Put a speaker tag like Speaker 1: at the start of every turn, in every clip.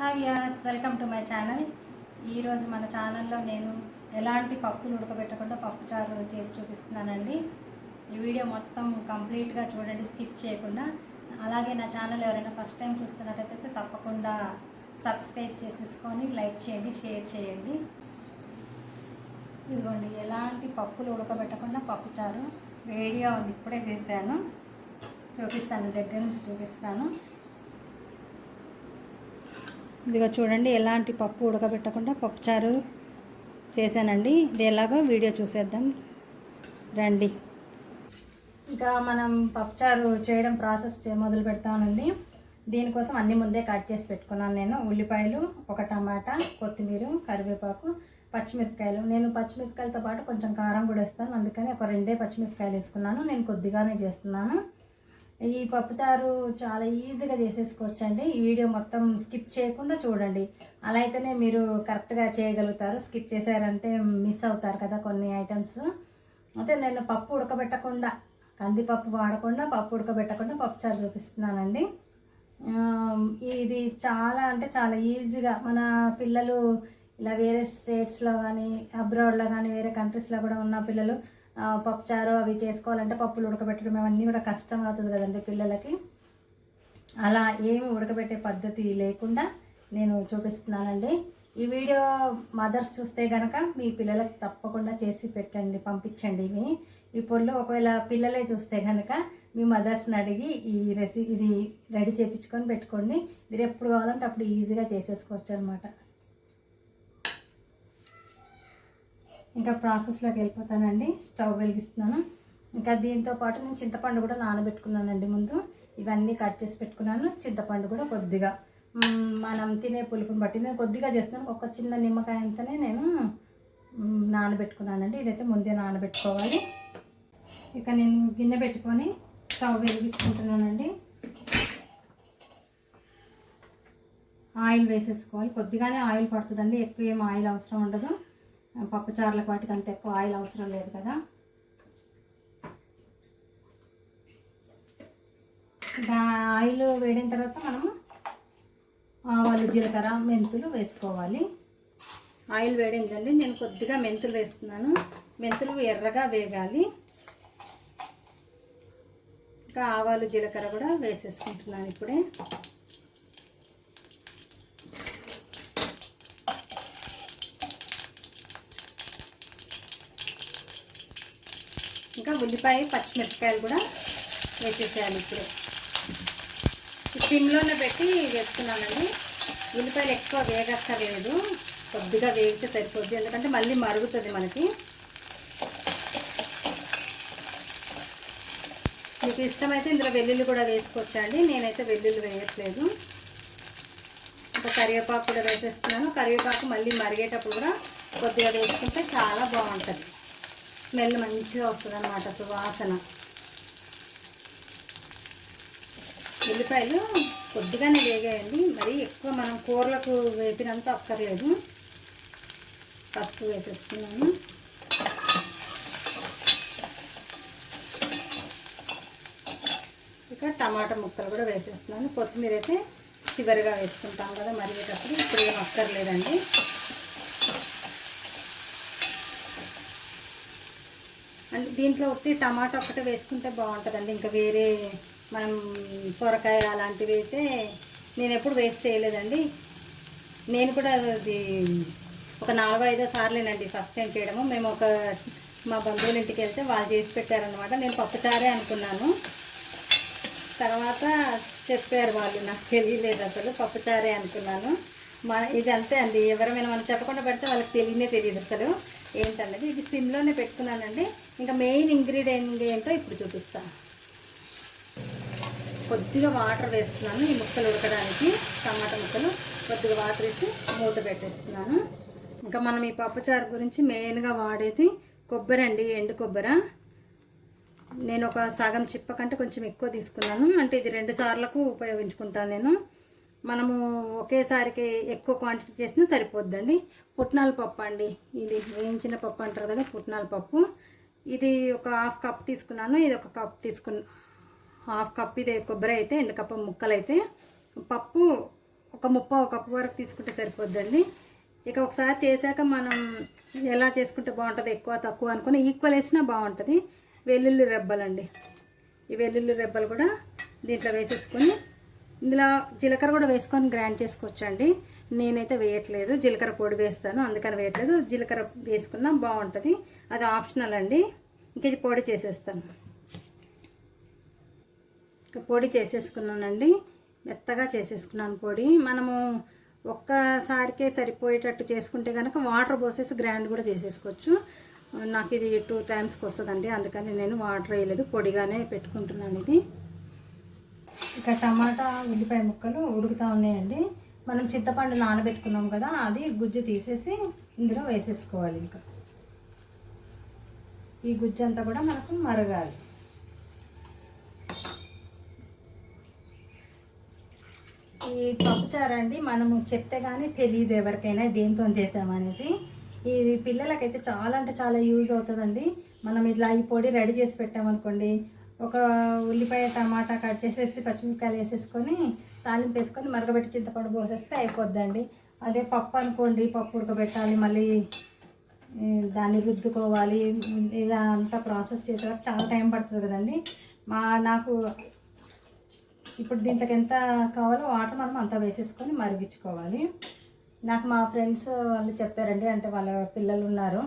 Speaker 1: Hi యాస్ welcome to my channel ఈరోజు మన ఛానల్లో నేను ఎలాంటి పప్పులు ఉడకబెట్టకుండా పప్పు చారు చేసి చూపిస్తున్నానండి. ఈ వీడియో మొత్తం కంప్లీట్గా చూడండి స్కిప్ చేయకుండా. అలాగే నా ఛానల్ ఎవరైనా ఫస్ట్ టైం చూస్తున్నట్టయితే తప్పకుండా సబ్స్క్రైబ్ చేసేసుకొని లైక్ చేయండి షేర్ చేయండి. ఇదిగోండి ఎలాంటి పప్పులు ఉడకబెట్టకుండా పప్పు చారు. వేడిగా ఉంది ఇప్పుడే చేశాను. చూపిస్తాను దగ్గర నుంచి చూపిస్తాను. ఇదిగో చూడండి ఎలాంటి పప్పు ఉడకబెట్టకుండా పప్పుచారు చేశానండి. ఇది ఎలాగో వీడియో చూసేద్దాం. రండి. ఇంకా మనం పప్పుచారు చేయడం ప్రాసెస్ చే- మొదలు పెడతామండి దీనికోసం అన్ని ముందే కట్ చేసి పెట్టుకున్నాను నేను. ఉల్లిపాయలు ఒక టమాటా కొత్తిమీర కరివేపాకు పచ్చిమిరపకాయలు. నేను పచ్చిమిరపకాయలతో పాటు కొంచెం కారం కూడా వేస్తాను. అందుకని ఒక రెండే పచ్చిమిరపకాయలు వేసుకున్నాను. నేను కొద్దిగానే చేస్తున్నాను. ఈ పప్పుచారు చాలా ఈజీగా చేసేసుకోవచ్చండి. ఈ వీడియో మొత్తం స్కిప్ చేయకుండా చూడండి. అలా అయితేనే మీరు కరెక్ట్గా చేయగలుగుతారు. స్కిప్ చేశారంటే మిస్ అవుతారు కదా కొన్ని ఐటమ్స్ అయితే నేను పప్పు ఉడకబెట్టకుండా కందిపప్పు వాడకుండా పప్పు ఉడకబెట్టకుండా పప్పుచారు చూపిస్తున్నానండి. ఇది చాలా అంటే చాలా ఈజీగా మన పిల్లలు ఇలా వేరే స్టేట్స్లో కానీ అబ్రాడ్లో కానీ వేరే కంట్రీస్లో కూడా ఉన్న పిల్లలు పప్పుచారు అవి చేసుకోవాలంటే పప్పులు ఉడకబెట్టడం అవన్నీ కూడా కష్టం అవుతుంది కదండి పిల్లలకి. అలా ఏమి ఉడకబెట్టే పద్ధతి లేకుండా నేను చూపిస్తున్నానండి. ఈ వీడియో మదర్స్ చూస్తే కనుక మీ పిల్లలకు తప్పకుండా చేసి పెట్టండి పంపించండి ఇవి. ఈ పొళ్ళు ఒకవేళ పిల్లలే చూస్తే కనుక మీ మదర్స్ని అడిగి ఈ రెసి ఇది రెడీ చేయించుకొని పెట్టుకోండి. మీరు ఎప్పుడు కావాలంటే అప్పుడు ఈజీగా చేసేసుకోవచ్చు అనమాట ఇంకా ప్రాసెస్లోకి వెళ్ళిపోతానండి. స్టవ్ వెలిగిస్తున్నాను. ఇంకా దీంతో పాటు నేను చింతపండు కూడా నానబెట్టుకున్నానండి ముందు. ఇవన్నీ కట్ చేసి పెట్టుకున్నాను. చింతపండు కూడా కొద్దిగా. మనం తినే పులుపుని బట్టి నేను కొద్దిగా చేస్తున్నాను. ఒక చిన్న నిమ్మకాయ అంతనే నేను నానబెట్టుకున్నానండి. ఇదైతే ముందే నానబెట్టుకోవాలి. ఇక నేను గిన్నె పెట్టుకొని స్టవ్ వెలిగించుకుంటున్నానండి. ఆయిల్ వేసేసుకోవాలి. కొద్దిగానే ఆయిల్ పడుతుందండి. ఎక్కువ ఏం ఆయిల్ అవసరం ఉండదు. పప్పుచారులకు వాటికి అంత ఎక్కువ ఆయిల్ అవసరం లేదు కదా. దా ఆయిల్ వేడిన తర్వాత మనము ఆవాలు జీలకర్ర మెంతులు వేసుకోవాలి. ఆయిల్ వేడిందండి నేను కొద్దిగా మెంతులు వేస్తున్నాను. మెంతులు ఎర్రగా వేగాలి. ఇంకా ఆవాలు జీలకర్ర కూడా వేసేసుకుంటున్నాను ఇప్పుడే. ఉల్లిపాయ పచ్చిమిరపకాయలు కూడా వేసేసేయాలి ఇప్పుడు. సిమ్లోనే పెట్టి వేసుకున్నానండి. ఉల్లిపాయలు ఎక్కువ వేగక్కర్లేదు. కొద్దిగా వేగితే సరిపోద్ది. ఎందుకంటే మళ్ళీ మరుగుతుంది మనకి. మీకు ఇష్టమైతే ఇందులో వెల్లుల్లి కూడా వేసుకోవచ్చండి. నేనైతే వెల్లుల్లి వేయట్లేదు. ఇంకా కరివేపాకు కూడా వేసేస్తున్నాను. కరివేపాకు మళ్ళీ మరిగేటప్పుడు కూడా కొద్దిగా వేసుకుంటే చాలా బాగుంటుంది. స్మెల్ మంచిగా వస్తుంది అనమాట సువాసన. ఉల్లిపాయలు కొద్దిగానే వేగాయండి. మరి ఎక్కువ మనం కూరలకు వేపినంత అక్కర్లేదు. పసుపు వేసేస్తున్నాను. ఇక టమాటా ముక్కలు కూడా వేసేస్తున్నాను. కొత్తిమీర అయితే చివరిగా వేసుకుంటాం కదా మరిగేటప్పుడు ఇప్పుడు ఏం అక్కర్లేదండి. అంటే దీంట్లో ఒట్టి టమాటా ఒక్కటే వేసుకుంటే బాగుంటుందండి. ఇంకా వేరే మనం సొరకాయ అలాంటివి అయితే నేను ఎప్పుడు వేస్ట్ చేయలేదండి. నేను కూడా అది ఒక నాలుగో ఐదో సార్లేనండి ఫస్ట్ టైం చేయడము. మేము ఒక మా బంధువుల ఇంటికి వెళ్తే వాళ్ళు చేసి పెట్టారనమాట నేను పప్పుచారే అనుకున్నాను. తర్వాత చెప్పారు వాళ్ళు నాకు తెలియలేదు అసలు పప్పుచారే అనుకున్నాను. మన ఇది అంతే అండి. ఎవరైనా మనం చెప్పకుండా పెడితే వాళ్ళకి తెలియనే తెలియదు అసలు. ఏంటన్నది? ఇది సిమ్లోనే పెట్టుకున్నానండి. ఇంకా మెయిన్ ఇంగ్రీడియంట్ ఏంటో ఇప్పుడు చూపిస్తాను కొద్దిగా వాటర్ వేస్తున్నాను ఈ ముక్కలు ఉడకడానికి. టమాటా ముక్కలు కొద్దిగా వాటర్ వేసి మూత పెట్టేస్తున్నాను. ఇంకా మనం ఈ పప్పుచారు గురించి మెయిన్గా వాడేది కొబ్బరి అండి ఎండు కొబ్బరి. నేను ఒక సగం చిప్ప కంటే కొంచెం ఎక్కువ తీసుకున్నాను. అంటే ఇది రెండు సార్లకు ఉపయోగించుకుంటాను నేను. మనము ఒకేసారికి ఎక్కువ క్వాంటిటీ చేసినా సరిపోద్దండి. పుట్నాల పప్పు అండి. ఇది వేయించిన పప్పు అంటారు కదా పుట్నాల పప్పు. ఇది ఒక హాఫ్ కప్ తీసుకున్నాను ఇది ఒక కప్ తీసుకున్నా హాఫ్ కప్ ఇది కొబ్బరి అయితే ఎండు కప్పు ముక్కలు అయితే పప్పు ఒక ముప్ప కప్పు వరకు తీసుకుంటే సరిపోద్దండి. ఇక ఒకసారి చేశాక మనం ఎలా చేసుకుంటే బాగుంటుంది ఎక్కువ తక్కువ అనుకుని ఈక్వల్ వేసినా బాగుంటుంది. వెల్లుల్లి రెబ్బలండి. ఈ వెల్లుల్లి రెబ్బలు కూడా దీంట్లో వేసేసుకొని ఇందులో జీలకర్ర కూడా వేసుకొని గ్రైండ్ చేసుకోవచ్చండి. నేనైతే వేయట్లేదు. జీలకర్ర పొడి వేస్తాను. అందుకని వేయట్లేదు. జీలకర్ర వేసుకున్నా బాగుంటుంది. అది ఆప్షనల్ అండి. ఇంక ఇది పొడి చేసేస్తాను. పొడి చేసేసుకున్నానండి. మెత్తగా చేసేసుకున్నాను పొడి. మనము ఒక్కసారికే సరిపోయేటట్టు చేసుకుంటే కనుక వాటర్ పోసేసి గ్రైండ్ కూడా చేసేసుకోవచ్చు. నాకు ఇది టూ టైమ్స్కి వస్తుందండి. అందుకని నేను వాటర్ వేయలేదు. పొడిగానే పెట్టుకుంటున్నాను ఇది. ఇక టమాటా ఉల్లిపాయ ముక్కలు ఉడుకుతూ ఉన్నాయండి. మనం చింతపండు నానబెట్టుకున్నాం కదా అది గుజ్జు తీసేసి ఇందులో వేసేసుకోవాలి ఇంకా. ఈ గుజ్జు అంతా కూడా మనకు మరగాలి. ఈ పప్పుచారు అండి మనము చెప్తే కానీ తెలియదు ఎవరికైనా దేంతో చేసామనేసి. ఇది పిల్లలకైతే చాలా అంటే చాలా యూజ్ అవుతుందండి. మనం ఇట్లా ఈ పొడి రెడీ చేసి పెట్టామనుకోండి ఒక ఉల్లిపాయ టమాటా కట్ చేసేసి పచ్చిమిరపకాయలు వేసేసుకొని తాలింపు వేసుకొని మరగబెట్టి చింతపండు పోసేస్తే అయిపోద్దండి. అదే పప్పు అనుకోండి పప్పు ఉడకబెట్టాలి మళ్ళీ దాన్ని రుద్దుకోవాలి ఇలా అంతా ప్రాసెస్ చేసేవారు చాలా టైం పడుతుంది కదండి. మా నాకు ఇప్పుడు దీంట్లోకి ఎంత కావాలో వాటర్ మనం అంతా వేసేసుకొని మరిగించుకోవాలి. నాకు మా ఫ్రెండ్స్ వాళ్ళు చెప్పారండి అంటే వాళ్ళ పిల్లలు ఉన్నారు.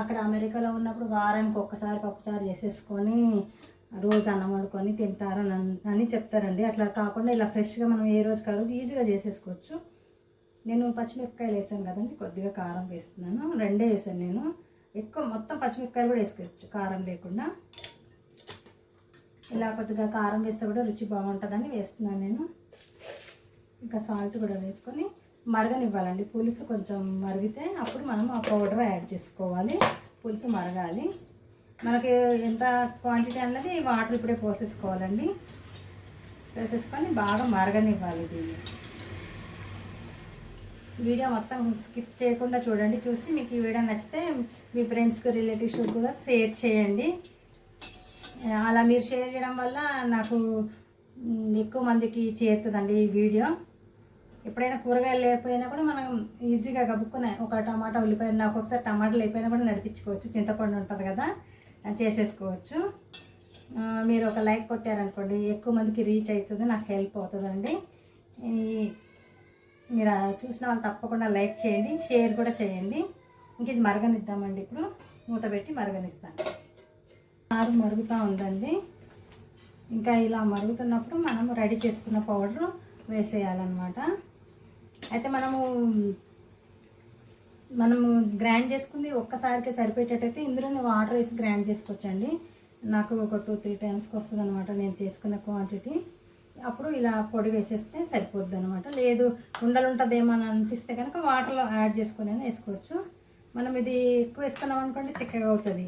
Speaker 1: అక్కడ అమెరికాలో ఉన్నప్పుడు వారానికి ఒక్కసారి పప్పుచారు చేసేసుకొని రోజు అన్నం వండుకొని తింటారు అని చెప్తారండి. అట్లా కాకుండా ఇలా ఫ్రెష్గా మనం ఏ రోజు కా రోజు ఈజీగా చేసేసుకోవచ్చు. నేను పచ్చిమిరపకాయలు వేసాను కదండి కొద్దిగా కారం వేస్తున్నాను. రెండే వేసాను నేను. ఎక్కువ మొత్తం పచ్చిమిరపకాయలు కూడా వేసుకోవచ్చు కారం లేకుండా. ఇలా కొద్దిగా కారం వేస్తే కూడా రుచి బాగుంటుందని వేస్తున్నాను నేను. ఇంకా సాల్ట్ కూడా వేసుకొని మరగనివ్వాలండి. పులుసు కొంచెం మరిగితే అప్పుడు మనం ఆ పౌడర్ యాడ్ చేసుకోవాలి. పులుసు మరగాలి. మనకి ఎంత క్వాంటిటీ అన్నది వాటర్ ఇప్పుడే పోసేసుకోవాలండి. పోసేసుకొని బాగా మరగనివ్వాలి దీన్ని. వీడియో మొత్తం స్కిప్ చేయకుండా చూడండి. చూసి మీకు ఈ వీడియో నచ్చితే మీ ఫ్రెండ్స్కి రిలేటివ్స్కి కూడా షేర్ చేయండి. అలా మీరు షేర్ చేయడం వల్ల నాకు ఎక్కువ మందికి చేరుతుందండి ఈ వీడియో. ఎప్పుడైనా కూరగాయలు లేకపోయినా కూడా మనం ఈజీగా గబుక్కునే ఒక టమాటా ఉల్లిపాయ ఒక్కొక్కసారి ఒకసారి టమాటా లేకపోయినా కూడా నడిపించుకోవచ్చు. చింతపండు ఉంటుంది కదా చేసేసుకోవచ్చు. మీరు ఒక లైక్ కొట్టారనుకోండి ఎక్కువ మందికి రీచ్ అవుతుంది నాకు హెల్ప్ అవుతుందండి. మీరు చూసిన వాళ్ళు తప్పకుండా లైక్ చేయండి షేర్ కూడా చేయండి. ఇంక ఇది మరగనిద్దామండి ఇప్పుడు. మూత పెట్టి మరగనిస్తాను. ఆరు మరుగుతూ ఉందండి. ఇంకా ఇలా మరుగుతున్నప్పుడు మనం రెడీ చేసుకున్న పౌడర్ వేసేయాలన్నమాట. అయితే మనము మనము గ్రైండ్ చేసుకుంది ఒక్కసారికి సరిపోయేటట్టయితే ఇందులోనే వాటర్ వేసి గ్రైండ్ చేసుకోవచ్చండి. నాకు ఒక టూ త్రీ టైమ్స్కి వస్తుంది అనమాట నేను చేసుకున్న క్వాంటిటీ. అప్పుడు ఇలా పొడి వేసేస్తే సరిపోద్ది అనమాట లేదు ఉండలు ఉంటుందేమో అని అనిపిస్తే కనుక వాటర్లో యాడ్ చేసుకుని వేసుకోవచ్చు. మనం ఇది ఎక్కువ వేసుకున్నాం అనుకోండి చిక్కగా అవుతుంది.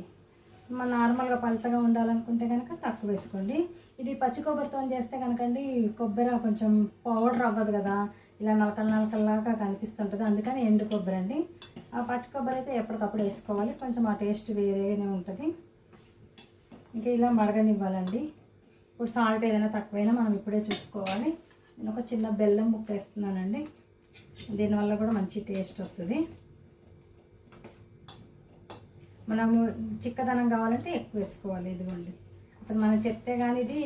Speaker 1: మన నార్మల్గా పలచగా ఉండాలనుకుంటే కనుక తక్కువ వేసుకోండి. ఇది పచ్చి కొబ్బరితో చేస్తే కనుకండి కొబ్బరి కొంచెం పౌడర్ అవ్వదు కదా. ఇలా నలకల నలకల్లాగా కనిపిస్తుంటుంది. అందుకని ఎండు కొబ్బరి అండి. ఆ పచ్చి కొబ్బరి అయితే ఎప్పటికప్పుడు వేసుకోవాలి. కొంచెం ఆ టేస్ట్ వేరేగానే ఉంటుంది. ఇంకా ఇలా మరగనివ్వాలండి. ఇప్పుడు సాల్ట్ ఏదైనా తక్కువైనా మనం ఇప్పుడే చూసుకోవాలి. నేను ఒక చిన్న బెల్లం ముక్క వేస్తున్నానండి. దీనివల్ల కూడా మంచి టేస్ట్ వస్తుంది. మనము చిక్కదనం కావాలంటే ఎక్కువ వేసుకోవాలి. ఇదిగోండి. అసలు మనం చెప్తే కానీ ఇది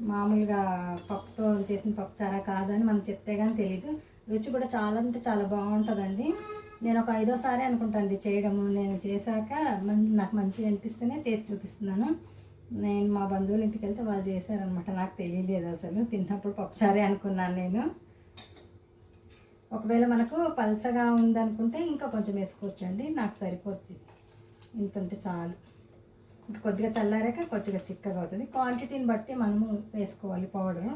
Speaker 1: మామూలుగా పప్పుతో చేసిన పప్పు చారా కాదని మనం చెప్తే కానీ తెలియదు రుచి కూడా చాలా అంటే చాలా బాగుంటుందండి. నేను ఒక ఐదోసారి అండి చేయడము. నేను చేశాక మం- నాకు మంచిగా అనిపిస్తేనే టేస్ట్ చూపిస్తున్నాను. నేను మా బంధువుల ఇంటికి వెళ్తే వాళ్ళు చేశారనమాట నాకు తెలియలేదు అసలు. తిన్నప్పుడు పప్పుచారే అనుకున్నాను నేను. ఒకవేళ మనకు పల్చగా ఉందనుకుంటే ఇంకా కొంచెం వేసుకోవచ్చండి. నాకు సరిపోతుంది ఇంత ఉంటే చాలు. కొద్దిగా చల్లారాక కొద్దిగా చిక్కగా అవుతుంది. క్వాంటిటీని బట్టి మనము వేసుకోవాలి పౌడర్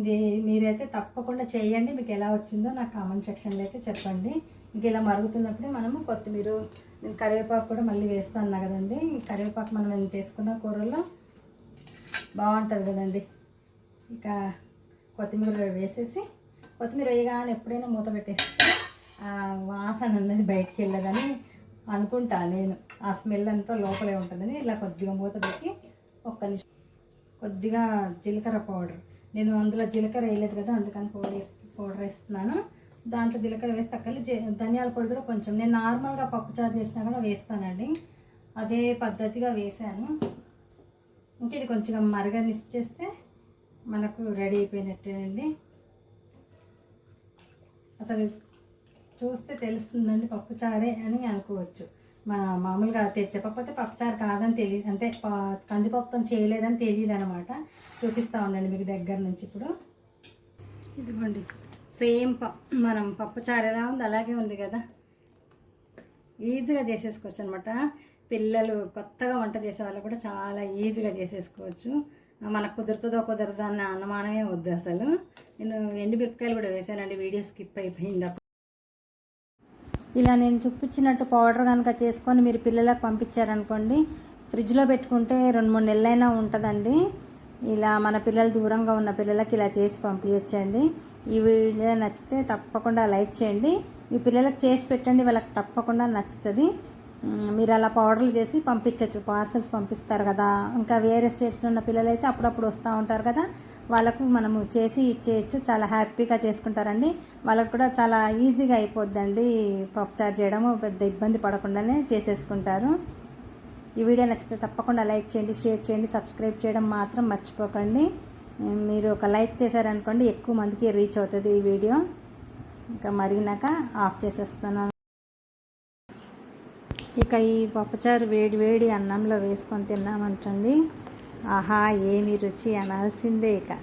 Speaker 1: ఇది మీరైతే తప్పకుండా చేయండి. మీకు ఎలా వచ్చిందో నాకు కామెంట్ సెక్షన్లో అయితే చెప్పండి. ఇంక ఇలా మరుగుతున్నప్పుడే మనము కొత్తిమీర కరివేపాకు కూడా మళ్ళీ వేస్తాను కదండి. కరివేపాకు మనం ఎంత వేసుకున్న కూరలో బాగుంటుంది కదండి. ఇక కొత్తిమీర వేసేసి కొత్తిమీర వేయగానే ఎప్పుడైనా మూత పెట్టేస్తే వాసన అన్నది బయటికి వెళ్ళదని అనుకుంటా నేను. ఆ స్మెల్ అంతా లోపలే ఉంటుందని ఇలా కొద్దిగా మూత పెట్టి ఒక్క నిమిషం కొద్దిగా జీలకర్ర పౌడర్. నేను అందులో జీలకర్ర వేయలేదు కదా అందుకని పౌడర్ వేసి పౌడర్ వేస్తున్నాను. దాంట్లో జీలకర్ర వేసి తక్కలి ధనియాల పొడి కూడా కొంచెం. నేను నార్మల్గా పప్పు చారు చేసినా కూడా వేస్తానండి. అదే పద్ధతిగా వేసాను ఇంకా ఇది కొంచెం మరగనిచ్చేస్తే మనకు రెడీ అయిపోయినట్టేనండి. అసలు చూస్తే తెలుస్తుందండి పప్పు చారే అని అనుకోవచ్చు. మన మామూలుగా తెచ్చకపోతే పప్పుచారు కాదని తెలియదు అంటే ప- కందిపప్పుతో చేయలేదని తెలియదు అనమాట చూపిస్తూ ఉండండి మీకు దగ్గర నుంచి ఇప్పుడు. ఇదిగోండి. సేమ్ ప మనం పప్పుచారు ఎలా ఉంది? అలాగే ఉంది కదా. ఈజీగా చేసేసుకోవచ్చు అనమాట పిల్లలు కొత్తగా వంట చేసే వాళ్ళు కూడా చాలా ఈజీగా చేసేసుకోవచ్చు. మనకు కుదురుతుందో కుదరదో అన్న అనుమానమే వద్దు అసలు. నేను ఎండు మిరపకాయలు కూడా వేసానండి. వీడియో స్కిప్ అయిపోయింది. ఇలా నేను చూపించినట్టు పౌడర్ కనుక చేసుకొని మీరు పిల్లలకు పంపించారనుకోండి ఫ్రిడ్జ్లో పెట్టుకుంటే రెండు మూడు నెలలైనా ఉంటుందండి. ఇలా మన పిల్లలు దూరంగా ఉన్న పిల్లలకి ఇలా చేసి పంపించండి ఈ వీడియో నచ్చితే తప్పకుండా లైక్ చేయండి. మీ పిల్లలకు చేసి పెట్టండి వాళ్ళకి తప్పకుండా నచ్చుతుంది. మీరు అలా పౌడర్లు చేసి పంపించవచ్చు పార్సల్స్ పంపిస్తారు కదా. ఇంకా వేరే స్టేట్స్లో ఉన్న పిల్లలు అయితే అప్పుడప్పుడు వస్తూ ఉంటారు కదా. వాళ్ళకు మనము చేసి ఇచ్చేయచ్చు చాలా హ్యాపీగా చేసుకుంటారండి. వాళ్ళకు కూడా చాలా ఈజీగా అయిపోద్దండి పప్పుచారు చేయడము పెద్ద ఇబ్బంది పడకుండానే చేసేసుకుంటారు. ఈ వీడియో నచ్చితే తప్పకుండా లైక్ చేయండి షేర్ చేయండి సబ్స్క్రైబ్ చేయడం మాత్రం మర్చిపోకండి. మీరు ఒక లైక్ చేశారనుకోండి ఎక్కువ మందికి రీచ్ అవుతుంది ఈ వీడియో. ఇంకా మరిగినాక ఆఫ్ చేసేస్తున్నాను. ఇక ఈ పప్పుచారు వేడి వేడి అన్నంలో వేసుకొని తిన్నామంటండి. ఆహా ఏమి రుచి అనాల్సిందే ఇక.